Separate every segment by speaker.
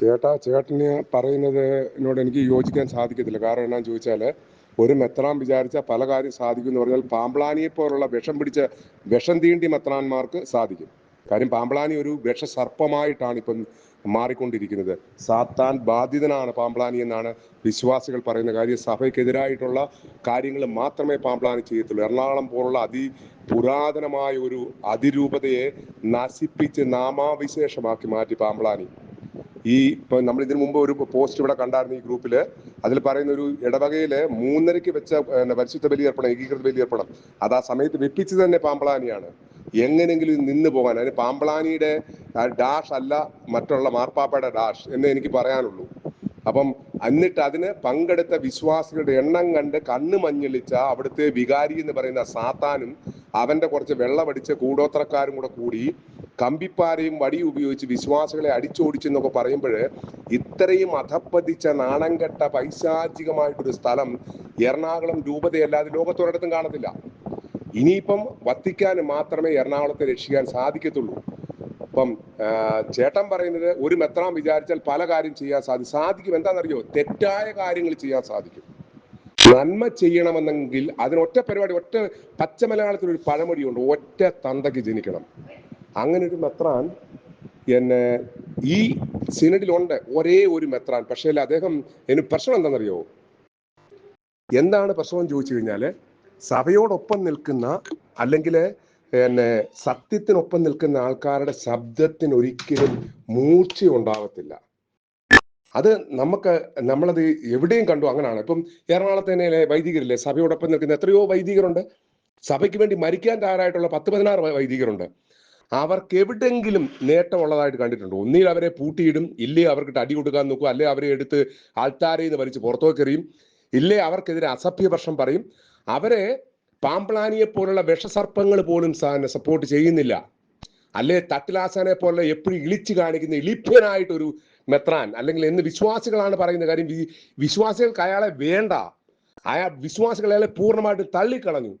Speaker 1: ചേട്ടാ ചേട്ടന് പറയുന്നതിനോട് എനിക്ക് യോജിക്കാൻ സാധിക്കത്തില്ല. കാരണം എന്നാന്ന് ചോദിച്ചാൽ ഒരു മെത്രാൻ വിചാരിച്ച പല കാര്യം സാധിക്കും എന്ന് പറഞ്ഞാൽ പാമ്പ്ളാനിയെ പോലുള്ള വിഷം പിടിച്ച വിഷം തീണ്ടി മെത്രാന്മാർക്ക് സാധിക്കും. കാര്യം പാമ്പ്ളാനി ഒരു വിഷസർപ്പമായിട്ടാണ് ഇപ്പം മാറിക്കൊണ്ടിരിക്കുന്നത്. സാത്താൻ ബാധിതനാണ് പാമ്പ്ളാനി എന്നാണ് വിശ്വാസികൾ പറയുന്ന കാര്യം. സഭയ്ക്കെതിരായിട്ടുള്ള കാര്യങ്ങൾ മാത്രമേ പാമ്പ്ളാനി ചെയ്യത്തുള്ളൂ. എറണാകുളം പോലുള്ള അതി പുരാതനമായ ഒരു അതിരൂപതയെ നശിപ്പിച്ച് നാമാവിശേഷമാക്കി മാറ്റി പാമ്പ്ളാനി ഈ ഇപ്പൊ നമ്മൾ ഇതിനു മുമ്പ് ഒരു പോസ്റ്റ് ഇവിടെ കണ്ടായിരുന്നു ഈ ഗ്രൂപ്പിൽ. അതിൽ പറയുന്ന ഒരു ഇടവകയിൽ മൂന്നരയ്ക്ക് വെച്ച പരിശുദ്ധ ബലിയർപ്പണം ഏകീകൃത ബലിയർപ്പണം. അത് ആ സമയത്ത് വെപ്പിച്ചത് തന്നെ പാമ്പളാനിയാണ്. എങ്ങനെങ്കിലും നിന്ന് പോകാൻ. അതിന് പാമ്പളാനിയുടെ ഡാഷ് അല്ല മറ്റുള്ള മാർപ്പാപ്പയുടെ ഡാഷ് എന്ന് എനിക്ക് പറയാനുള്ളൂ. അപ്പം എന്നിട്ട് അതിന് പങ്കെടുത്ത വിശ്വാസികളുടെ എണ്ണം കണ്ട് കണ്ണു മഞ്ഞളിച്ച അവിടുത്തെ വികാരി എന്ന് പറയുന്ന സാത്താനും അവന്റെ കുറച്ച് വെള്ളമടിച്ച കൂടോത്രക്കാരും കൂടെ കൂടി കമ്പിപ്പാരയും വടി ഉപയോഗിച്ച് വിശ്വാസികളെ അടിച്ചോടിച്ചെന്നൊക്കെ പറയുമ്പോൾ ഇത്രയും അധപ്പതിച്ച നാണം കെട്ട പൈശാചികമായിട്ടൊരു സ്ഥലം എറണാകുളം രൂപതയല്ലാതെ ലോകത്തൊരിടത്തും കാണത്തില്ല. ഇനിയിപ്പം വത്തിക്കാന് മാത്രമേ എറണാകുളത്തെ രക്ഷിക്കാൻ സാധിക്കത്തുള്ളൂ. അപ്പം ആ, ചേട്ടൻ പറയുന്നത് ഒരു മെത്രാൻ വിചാരിച്ചാൽ പല കാര്യം ചെയ്യാൻ സാധിക്കും. സാധിക്കും എന്താണെന്നറിയോ? തെറ്റായ കാര്യങ്ങൾ ചെയ്യാൻ സാധിക്കും. നന്മ ചെയ്യണമെന്നെങ്കിൽ അതിന് ഒറ്റ പരിപാടി ഒറ്റ പച്ച മലയാളത്തിൽ ഒരു പഴമൊഴിയുണ്ട്. ഒറ്റ തന്തയ്ക്ക് ജനിക്കണം. അങ്ങനെ ഒരു മെത്രാൻ എന്നെ ഈ സിനഡിലുണ്ട്. ഒരേ ഒരു മെത്രാൻ. പക്ഷേ അദ്ദേഹം എനിക്ക് പ്രശ്നം എന്താണെന്നറിയോ? എന്താണ് പ്രശ്നം ചോദിച്ചു കഴിഞ്ഞാൽ സഭയോടൊപ്പം നിൽക്കുന്ന അല്ലെങ്കിൽ പിന്നെ സത്യത്തിനൊപ്പം നിൽക്കുന്ന ആൾക്കാരുടെ ശബ്ദത്തിന് ഒരിക്കലും മൂർച്ച ഉണ്ടാവത്തില്ല അത് നമുക്ക് നമ്മളത് എവിടെയും കണ്ടു അങ്ങനെയാണ് ഇപ്പം എറണാകുളത്ത് തന്നെ വൈദികരില്ലേ? സഭയോടൊപ്പം നിൽക്കുന്ന എത്രയോ വൈദികരുണ്ട്. സഭയ്ക്ക് വേണ്ടി മരിക്കാൻ തയ്യാറായിട്ടുള്ള പത്ത് പതിനാറ് വൈദികരുണ്ട്. അവർക്ക് എവിടെങ്കിലും നേട്ടമുള്ളതായിട്ട് കണ്ടിട്ടുണ്ട്? ഒന്നിൽ അവരെ പൂട്ടിയിടും ഇല്ലേ അവർക്ക് അടി കൊടുക്കാൻ നോക്കും അല്ലെ അവരെ എടുത്ത് ആൾത്താരയിൽ നിന്ന് വലിച്ച് പുറത്തോക്കെറിയും ഇല്ലേ അവർക്കെതിരെ അസഭ്യവർഷം പറയും. അവരെ പാമ്പ്ലാനിയെ പോലുള്ള വിഷസർപ്പങ്ങൾ പോലും സാറിനെ സപ്പോർട്ട് ചെയ്യുന്നില്ല. അല്ലെ തട്ടിലാസാനെ പോലെ എപ്പോഴും ഇളിച്ചു കാണിക്കുന്ന ഇളിപ്യനായിട്ടൊരു മെത്രാൻ അല്ലെങ്കിൽ എന്ന് വിശ്വാസികളാണ് പറയുന്ന കാര്യം. വിശ്വാസികൾക്ക് അയാളെ വേണ്ട. അയാൾ വിശ്വാസികൾ അയാളെ പൂർണമായിട്ട് തള്ളിക്കളഞ്ഞു.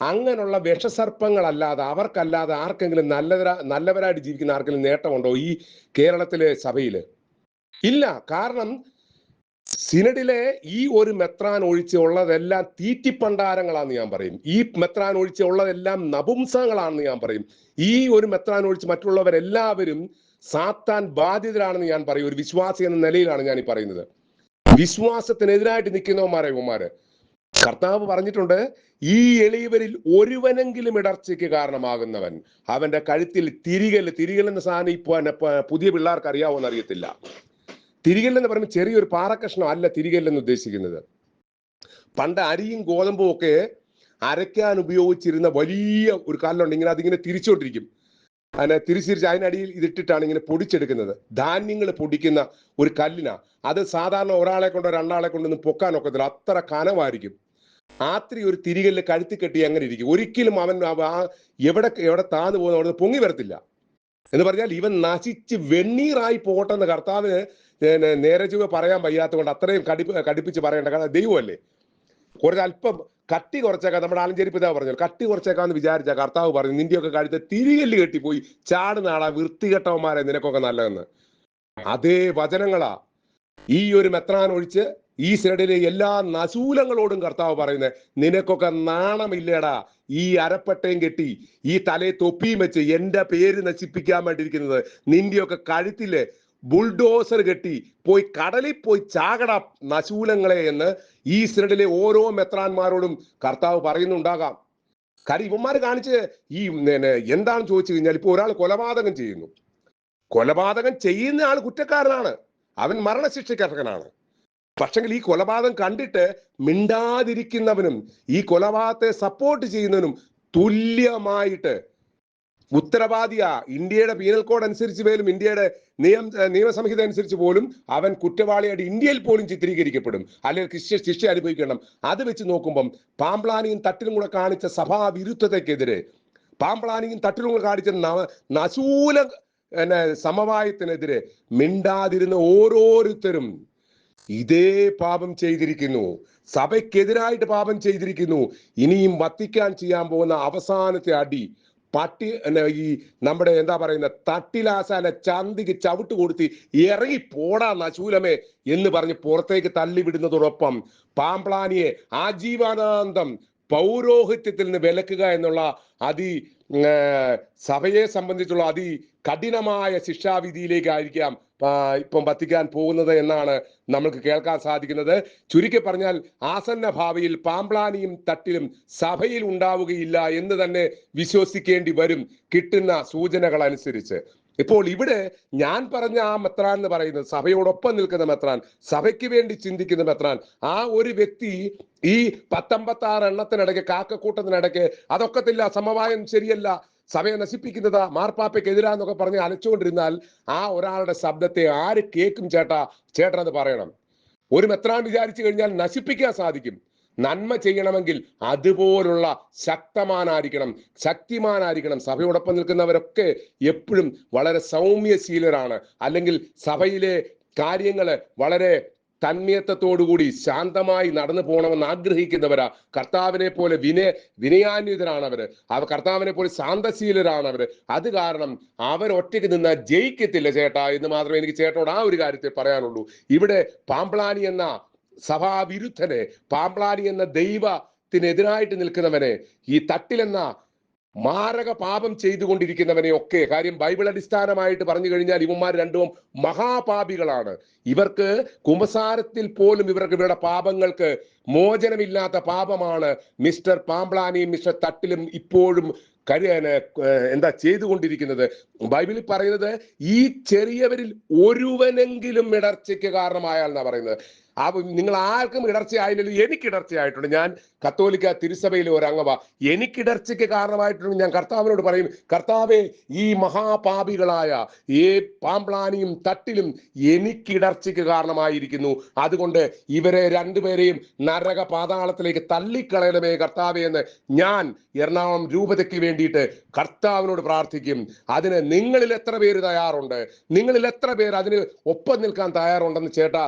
Speaker 1: അങ്ങനെയുള്ള വിഷസർപ്പങ്ങളല്ലാതെ അവർക്കല്ലാതെ ആർക്കെങ്കിലും നല്ലവരാ നല്ലവരായിട്ട് ജീവിക്കുന്ന ആർക്കെങ്കിലും നേട്ടമുണ്ടോ ഈ കേരളത്തിലെ സഭയിൽ ഇല്ല. കാരണം സിനഡിലെ ഈ ഒരു മെത്രാൻ ഒഴിച്ച് ഉള്ളതെല്ലാം തീറ്റിപ്പണ്ടാരങ്ങളാണെന്ന് ഞാൻ പറയും. ഈ മെത്രാൻ ഒഴിച്ച് ഉള്ളതെല്ലാം നപുംസങ്ങളാണെന്ന് ഞാൻ പറയും. ഈ ഒരു മെത്രാൻ ഒഴിച്ച് മറ്റുള്ളവരെല്ലാവരും സാത്താൻ ബാധിതരാണെന്ന് ഞാൻ പറയും. ഒരു വിശ്വാസി എന്ന നിലയിലാണ് ഞാൻ ഈ പറയുന്നത്. വിശ്വാസത്തിനെതിരായിട്ട് നിൽക്കുന്നവന്മാരെ ഇവന്മാര്. കർത്താവ് പറഞ്ഞിട്ടുണ്ട് ഈ എളിയവരിൽ ഒരുവനെങ്കിലും ഇടർച്ചയ്ക്ക് കാരണമാകുന്നവൻ. അവന്റെ കഴുത്തിൽ തിരികൽ തിരികൽ എന്ന സാധനം ഇപ്പൊ പുതിയ പിള്ളേർക്ക് അറിയാവോന്ന് അറിയത്തില്ല. തിരികൽ എന്ന് പറയുമ്പോൾ ചെറിയൊരു പാറക്കഷ്ണം അല്ല തിരികല്ലെന്ന് ഉദ്ദേശിക്കുന്നത്. പണ്ട് അരിയും ഗോതമ്പും ഒക്കെ അരയ്ക്കാൻ ഉപയോഗിച്ചിരുന്ന വലിയ ഒരു കല്ലുണ്ട്. ഇങ്ങനെ അതിങ്ങനെ തിരിച്ചോണ്ടിരിക്കും. അതിനെ തിരിച്ചിരിച്ച് അതിനടിയിൽ ഇതിട്ടിട്ടാണ് ഇങ്ങനെ പൊടിച്ചെടുക്കുന്നത്. ധാന്യങ്ങൾ പൊടിക്കുന്ന ഒരു കല്ലിനാ. അത് സാധാരണ ഒരാളെ കൊണ്ടോ രണ്ടാളെ കൊണ്ടൊന്നും പൊക്കാൻ ഒക്കത്തില്ല. അത്ര കനമായിരിക്കും. ആത്രി ഒരു തിരികല്ല് കഴുത്തി കെട്ടി അങ്ങനെ ഇരിക്കും? ഒരിക്കലും അവൻ എവിടെ എവിടെ താന്നു പോകുന്ന അവിടെ പൊങ്ങി വരത്തില്ല. എന്ന് പറഞ്ഞാൽ ഇവൻ നശിച്ച് വെണ്ണീറായി പോകട്ടെന്ന് കർത്താവിന് നേരെ ചുവ പറയാൻ വയ്യാത്തത് കൊണ്ട് അത്രയും കടിപ്പ് കടിപ്പിച്ച് പറയേണ്ട കാരണം ദൈവമല്ലേ? കുറച്ച് അല്പം കട്ടി കുറച്ചേക്കാം നമ്മുടെ ആലഞ്ചേരി പിതാവ് പറഞ്ഞു കട്ടി കുറച്ചേക്കാന്ന് വിചാരിച്ച കർത്താവ് പറഞ്ഞു നിന്റെയൊക്കെ കഴുത്ത് തിരികല്ല് കെട്ടിപ്പോയി ചാടുന്നാളാ വൃത്തികെട്ടവന്മാരെ നിനക്കൊക്കെ നല്ലതെന്ന്. അതേ വചനങ്ങളാ. ഈ ഒരു മെത്രാൻ ഒഴിച്ച് ഈ സൈഡിലെ എല്ലാ നസൂലങ്ങളോടും കർത്താവ് പറയുന്നത് നിനക്കൊക്കെ നാണമില്ലേടാ ഈ അരപ്പട്ടയും കെട്ടി ഈ തലയെ തൊപ്പിയും വെച്ച് എന്റെ പേര് നശിപ്പിക്കാൻ വേണ്ടിയിരിക്കുന്നത് നിന്റെയൊക്കെ കഴുത്തിൽ ബുൾഡോസർ കെട്ടി പോയി കടലിൽ പോയി ചാകട നശൂലങ്ങളെ എന്ന് ഈ സിനഡിലെ ഓരോ മെത്രാന്മാരോടും കർത്താവ് പറയുന്നുണ്ടാകാം. കാര്യം ഇവന്മാർ കാണിച്ച് ഈ എന്താണെന്ന് ചോദിച്ചു കഴിഞ്ഞാൽ ഇപ്പൊ ഒരാൾ കൊലപാതകം ചെയ്യുന്നു. കൊലപാതകം ചെയ്യുന്ന ആൾ കുറ്റക്കാരനാണ്. അവൻ മരണശിക്ഷയ്ക്ക് അർഹനാണ് പക്ഷെങ്കിൽ ഈ കൊലപാതകം കണ്ടിട്ട് മിണ്ടാതിരിക്കുന്നവനും ഈ കൊലപാതകത്തെ സപ്പോർട്ട് ചെയ്യുന്നവനും തുല്യമായിട്ട് ഉത്തരവാദിയാ. ഇന്ത്യയുടെ പീനൽ കോഡ് അനുസരിച്ച് പോലും ഇന്ത്യയുടെ നിയമ നിയമസംഹിത അനുസരിച്ച് പോലും അവൻ കുറ്റവാളിയായിട്ട് ഇന്ത്യയിൽ പോലും ചിത്രീകരിക്കപ്പെടും. അല്ലെങ്കിൽ ശിക്ഷ ശിക്ഷ അനുഭവിക്കണം. അത് വെച്ച് നോക്കുമ്പം പാമ്പ്ലാനിയും തട്ടിലും കൂടെ കാണിച്ച സഭാ വിരുദ്ധതയ്ക്കെതിരെ പാമ്പ്ലാനിയും തട്ടിലും കൂടെ കാണിച്ച നശൂല പിന്നെ സമവായത്തിനെതിരെ മിണ്ടാതിരുന്ന ഓരോരുത്തരും ഇതേ പാപം ചെയ്തിരിക്കുന്നു. സഭയ്ക്കെതിരായിട്ട് പാപം ചെയ്തിരിക്കുന്നു. ഇനിയും വത്തിക്കാൻ ചെയ്യാൻ പോകുന്ന അവസാനത്തെ അടി പട്ടി ഈ നമ്മുടെ എന്താ പറയുന്ന തട്ടിലാസാല ചന്തിക്ക് ചവിട്ട് കൊടുത്ത് ഇറങ്ങി പോടാ നശൂലമേ എന്ന് പറഞ്ഞ് പുറത്തേക്ക് തള്ളിവിടുന്നതോടൊപ്പം പാമ്പ്ലാനിയെ ആജീവനാന്തം പൗരോഹിത്യത്തിൽ നിന്ന് വിലക്കുക എന്നുള്ള അതി സഭയെ സംബന്ധിച്ചുള്ള അതി കഠിനമായ ശിക്ഷാവിധിയിലേക്കായിരിക്കാം ഇപ്പം വത്തിക്കാൻ പോകുന്നത് എന്നാണ് നമ്മൾക്ക് കേൾക്കാൻ സാധിക്കുന്നത്. ചുരുക്കി പറഞ്ഞാൽ ആസന്ന ഭാവിയിൽ പാമ്പ്ലാനിയും തട്ടിലും സഭയിൽ ഉണ്ടാവുകയില്ല എന്ന് തന്നെ വിശ്വസിക്കേണ്ടി വരും കിട്ടുന്ന സൂചനകൾ അനുസരിച്ച് ഇപ്പോൾ ഇവിടെ ഞാൻ പറഞ്ഞ ആ മെത്രാൻ എന്ന് പറയുന്നത് സഭയോടൊപ്പം നിൽക്കുന്ന മെത്രാൻ സഭയ്ക്ക് വേണ്ടി ചിന്തിക്കുന്ന മെത്രാൻ ആ ഒരു വ്യക്തി ഈ പത്തൊമ്പത്തി ആറ് എണ്ണത്തിനിടയ്ക്ക് കാക്കക്കൂട്ടത്തിനിടയ്ക്ക് അതൊക്കത്തില്ല സമവായം ശരിയല്ല സഭയെ നശിപ്പിക്കുന്നതാ മാർപ്പാപ്പയ്ക്കെതിരാന്നൊക്കെ പറഞ്ഞ് അലച്ചുകൊണ്ടിരുന്നാൽ ആ ഒരാളുടെ ശബ്ദത്തെ ആര് കേൾക്കും ചേട്ടാ ചേട്ടനത് പറയണം. ഒരു മെത്രാൻ വിചാരിച്ചു കഴിഞ്ഞാൽ നശിപ്പിക്കാൻ സാധിക്കും. നന്മ ചെയ്യണമെങ്കിൽ അതുപോലുള്ള ശക്തമാനായിരിക്കണം ശക്തിമാനായിരിക്കണം. സഭയോടൊപ്പം നിൽക്കുന്നവരൊക്കെ എപ്പോഴും വളരെ സൗമ്യശീലരാണ്. അല്ലെങ്കിൽ സഭയിലെ കാര്യങ്ങൾ വളരെ തന്മയത്വത്തോടുകൂടി ശാന്തമായി നടന്നു പോകണമെന്ന് ആഗ്രഹിക്കുന്നവരാ. കർത്താവിനെ പോലെ വിനയ വിനയാന്വിതരാണ് അവർ അവ കർത്താവിനെ പോലെ ശാന്തശീലരാണവർ അത് കാരണം അവർ ഒറ്റയ്ക്ക് നിന്ന് ജയിക്കത്തില്ല ചേട്ടാ എന്ന് മാത്രമേ എനിക്ക് ചേട്ടനോട് ആ ഒരു കാര്യത്തെ പറയാനുള്ളൂ. ഇവിടെ പാമ്പ്ളാനി എന്ന സഭാവിരുദ്ധനെ പാമ്പ്ലാനി എന്ന ദൈവത്തിനെതിരായിട്ട് നിൽക്കുന്നവനെ ഈ തട്ടിലെന്ന മാരക പാപം ചെയ്തുകൊണ്ടിരിക്കുന്നവനെ ഒക്കെ കാര്യം ബൈബിൾ അടിസ്ഥാനമായിട്ട് പറഞ്ഞു കഴിഞ്ഞാൽ ഇവന്മാർ രണ്ടും മഹാപാപികളാണ്. ഇവർക്ക് കുമ്പസാരത്തിൽ പോലും ഇവർക്ക് ഇവരുടെ പാപങ്ങൾക്ക് മോചനമില്ലാത്ത പാപമാണ്. മിസ്റ്റർ പാമ്പ്ലാനിയും മിസ്റ്റർ തട്ടിലും ഇപ്പോഴും കരു ഏർ എന്താ ചെയ്തുകൊണ്ടിരിക്കുന്നത്? ബൈബിളിൽ പറയുന്നത് ഈ ചെറിയവരിൽ ഒരുവനെങ്കിലും ഇടർച്ചയ്ക്ക് കാരണമായാൽ എന്നാ പറയുന്നത്. ആ നിങ്ങൾ ആർക്കും ഇടർച്ചയായില്ലല്ലോ എനിക്ക് ഇടർച്ചയായിട്ടുണ്ട്. ഞാൻ കത്തോലിക്ക തിരുസഭയിലെ ഒരു അംഗമാ എനിക്ക് ഇടർച്ചയ്ക്ക് കാരണമായിട്ടുണ്ട് ഞാൻ കർത്താവിനോട് പറയും. കർത്താവെ ഈ മഹാപാപികളായ ഈ പാമ്പ്ലാനിയും തട്ടിലും എനിക്ക് ഇടർച്ചയ്ക്ക് കാരണമായിരിക്കുന്നു. അതുകൊണ്ട് ഇവരെ രണ്ടുപേരെയും നരക പാതാളത്തിലേക്ക് തള്ളിക്കളയണമേ കർത്താവെ എന്ന് ഞാൻ എറണാകുളം രൂപതയ്ക്ക് വേണ്ടിയിട്ട് കർത്താവിനോട് പ്രാർത്ഥിക്കും. അതിന് നിങ്ങളിൽ എത്ര പേര് തയ്യാറുണ്ട്? നിങ്ങളിൽ എത്ര പേര് അതിന് ഒപ്പം നിൽക്കാൻ തയ്യാറുണ്ടെന്ന് ചേട്ടാ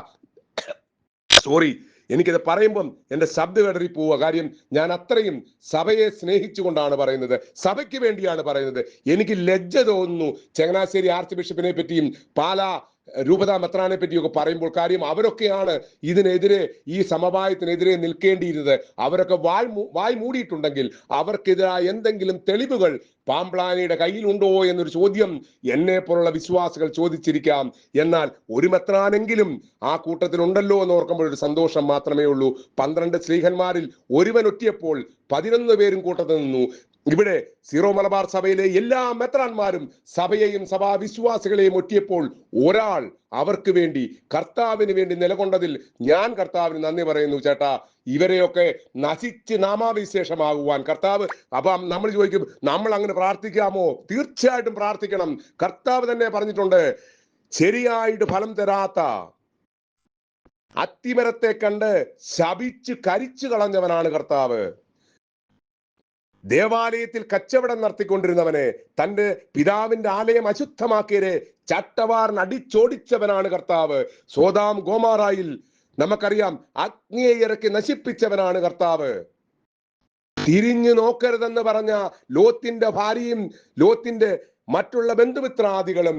Speaker 1: സോറി എനിക്കിത് പറയുമ്പം എന്റെ ശബ്ദം ഇടറി പോവുക. കാര്യം ഞാൻ അത്രയും സഭയെ സ്നേഹിച്ചുകൊണ്ടാണ് പറയുന്നത്. സഭയ്ക്ക് വേണ്ടിയാണ് പറയുന്നത്. എനിക്ക് ലജ്ജ തോന്നുന്നു. ചങ്ങനാശ്ശേരി ആർച്ച് ബിഷപ്പിനെ പറ്റിയും പാലാ രൂപതാ മെത്രാനെ പറ്റിയൊക്കെ പറയുമ്പോൾ കാര്യം അവരൊക്കെയാണ് ഇതിനെതിരെ ഈ സമവായത്തിനെതിരെ നിൽക്കേണ്ടിയിരുന്നത്. അവരൊക്കെ വായ് വായ് മൂടിയിട്ടുണ്ടെങ്കിൽ അവർക്കെതിരായ എന്തെങ്കിലും തെളിവുകൾ പാമ്പ്ലാനിയുടെ കയ്യിലുണ്ടോ എന്നൊരു ചോദ്യം എന്നെ പോലുള്ള വിശ്വാസികൾ ചോദിച്ചിരിക്കാം. എന്നാൽ ഒരു മെത്രാനെങ്കിലും ആ കൂട്ടത്തിലുണ്ടല്ലോ എന്ന് ഓർക്കുമ്പോൾ ഒരു സന്തോഷം മാത്രമേ ഉള്ളൂ. പന്ത്രണ്ട് സ്ത്രീഹന്മാരിൽ ഒരുവൻ ഒറ്റിയപ്പോൾ പതിനൊന്ന് പേരും കൂട്ടത്തിൽ നിന്നു. ഇവിടെ സീറോ മലബാർ സഭയിലെ എല്ലാ മെത്രാന്മാരും സഭയെയും സഭാ വിശ്വാസികളെയും ഒറ്റിയപ്പോൾ ഒരാൾ അവർക്ക് വേണ്ടി കർത്താവിന് വേണ്ടി നിലകൊണ്ടതിൽ ഞാൻ കർത്താവിന് നന്ദി പറയുന്നു ചേട്ടാ. ഇവരെയൊക്കെ നശിച്ച് നാമാവിശേഷമാകുവാൻ കർത്താവ് അപ്പം നമ്മൾ ചോദിക്കും നമ്മൾ അങ്ങനെ പ്രാർത്ഥിക്കാമോ? തീർച്ചയായിട്ടും പ്രാർത്ഥിക്കണം. കർത്താവ് തന്നെ പറഞ്ഞിട്ടുണ്ട് ശരിയായിട്ട് ഫലം തരാത്ത അത്തിമരത്തെ കണ്ട് ശപിച്ച് കരിച്ചു കളഞ്ഞവനാണ് കർത്താവ്. ദേവാലയത്തിൽ കച്ചവടം നടത്തിക്കൊണ്ടിരുന്നവനെ തന്റെ പിതാവിന്റെ ആലയം അശുദ്ധമാക്കിയരെ ചട്ടവാറിന് അടിച്ചോടിച്ചവനാണ് കർത്താവ്. സോതാം ഗോമാറായിൽ നമുക്കറിയാം അഗ്നിയെ ഇറക്കി നശിപ്പിച്ചവനാണ് കർത്താവ്. തിരിഞ്ഞു നോക്കരുതെന്ന് പറഞ്ഞ ലോത്തിന്റെ ഭാര്യയും ലോത്തിന്റെ മറ്റുള്ള ബന്ധുമിത്രാദികളും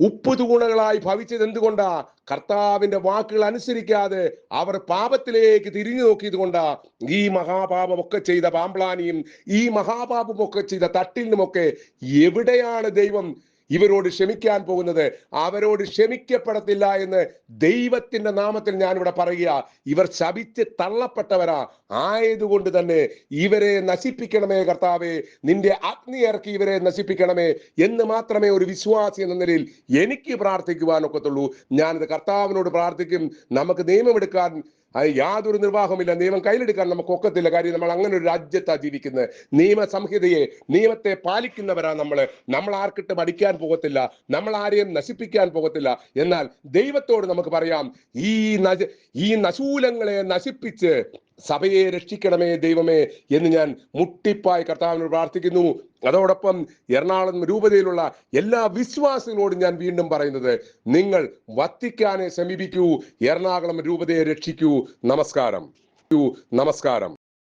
Speaker 1: ഉപ്പ് തൂണകളായി ഭവിച്ചത് എന്തുകൊണ്ടാ? കർത്താവിന്റെ വാക്കുകൾ അനുസരിക്കാതെ അവർ പാപത്തിലേക്ക് തിരിഞ്ഞു നോക്കിയത് കൊണ്ടാ. ഈ മഹാപാപമൊക്കെ ചെയ്ത പാമ്പ്ലാനിയും ഈ മഹാപാപമൊക്കെ ചെയ്ത തട്ടിലിനുമൊക്കെ എവിടെയാണ് ദൈവം ഇവരോട് ക്ഷമിക്കാൻ പോകുന്നത് അവരോട് ക്ഷമിക്കപ്പെടത്തില്ല എന്ന് ദൈവത്തിന്റെ നാമത്തിൽ ഞാനിവിടെ പറയുക. ഇവർ ശപിച്ച് തള്ളപ്പെട്ടവരാ. ആയതുകൊണ്ട് തന്നെ ഇവരെ നശിപ്പിക്കണമേ കർത്താവേ. നിന്റെ അഗ്നി ഇറക്കി ഇവരെ നശിപ്പിക്കണമേ എന്ന് മാത്രമേ ഒരു വിശ്വാസി എന്ന നിലയിൽ എനിക്ക് പ്രാർത്ഥിക്കുവാനൊക്കത്തുള്ളൂ ഞാനിത് കർത്താവിനോട് പ്രാർത്ഥിക്കും. നമുക്ക് നിയമമെടുക്കാൻ അത് യാതൊരു നിർവാഹമില്ല നിയമം കയ്യിലെടുക്കാൻ നമുക്ക് ഒക്കത്തില്ല. കാര്യം നമ്മൾ അങ്ങനെ ഒരു രാജ്യത്താണ് ജീവിക്കുന്നത്. നിയമസംഹിതയെ നിയമത്തെ പാലിക്കുന്നവരാ നമ്മൾ നമ്മൾ ആർക്കിട്ട് അടിക്കാൻ പോകത്തില്ല. നമ്മൾ ആരെയും നശിപ്പിക്കാൻ പോകത്തില്ല. എന്നാൽ ദൈവത്തോട് നമുക്ക് പറയാം ഈ ഈ നശൂലങ്ങളെ നശിപ്പിച്ച് സഭയെ രക്ഷിക്കണമേ ദൈവമേ എന്ന് ഞാൻ മുട്ടിപ്പായി കർത്താവിനോട് പ്രാർത്ഥിക്കുന്നു. അതോടൊപ്പം എറണാകുളം രൂപതയിലുള്ള എല്ലാ വിശ്വാസികളോടും ഞാൻ വീണ്ടും പറയുന്നത് നിങ്ങൾ വത്തിക്കാനെ സമീപിക്കൂ എറണാകുളം രൂപതയെ രക്ഷിക്കൂ. നമസ്കാരം. നമസ്കാരം.